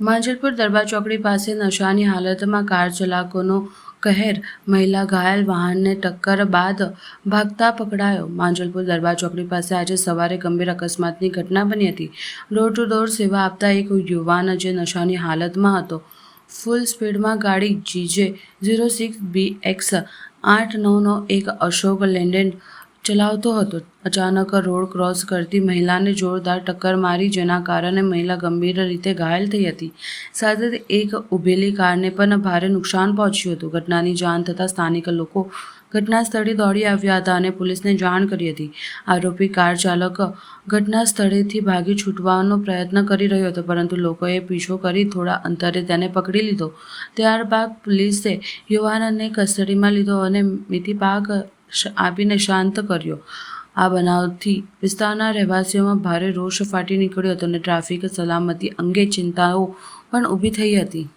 માંજલપુર દરબાર ચોકડી પાસે નશાની હાલતમાં કાર ચલાકોનો કહેર. મહિલા ઘાયલ વાહનને ટક્કર બાદ ભાગતા પકડાયો. માંજલપુર દરબાર ચોકડી પાસે આજે સવારે ગંભીર અકસ્માતની ઘટના બની હતી. ડોર ટુ ડોર સેવા આપતા એક યુવાન જે નશાની હાલતમાં હતો, ફૂલ સ્પીડમાં ગાડી GJ zero six B X આઠ નવનો એક અશોક લેન્ડેડ ચલાવતો હતો. અચાનક રોડ ક્રોસ કરતી મહિલાને જોરદાર ટક્કર મારી, જેના કારણે મહિલા ગંભીર રીતે ઘાયલ થઈ હતી. સાથે એક ઊભેલી કારને પણ ભારે નુકસાન પહોંચ્યું હતું. ઘટનાની જાણ થતાં સ્થાનિક લોકો ઘટના સ્થળે દોડી આવ્યા હતા અને પોલીસને જાણ કરી હતી. આરોપી કાર ચાલક ઘટના સ્થળેથી ભાગી છૂટવાનો પ્રયત્ન કરી રહ્યો હતો, પરંતુ લોકોએ પીછો કરી થોડા અંતરે તેને પકડી લીધો. ત્યારબાદ પોલીસે યુવાનને કસ્ટડીમાં લીધો અને મીથી શ- આપીને શાંત કર્યો. આ બનાવથી વિસ્તારના રહેવાસીઓમાં ભારે રોષ ફાટી નીકળ્યો હતો અને ટ્રાફિક સલામતી અંગે ચિંતાઓ પણ ઊભી થઈ હતી.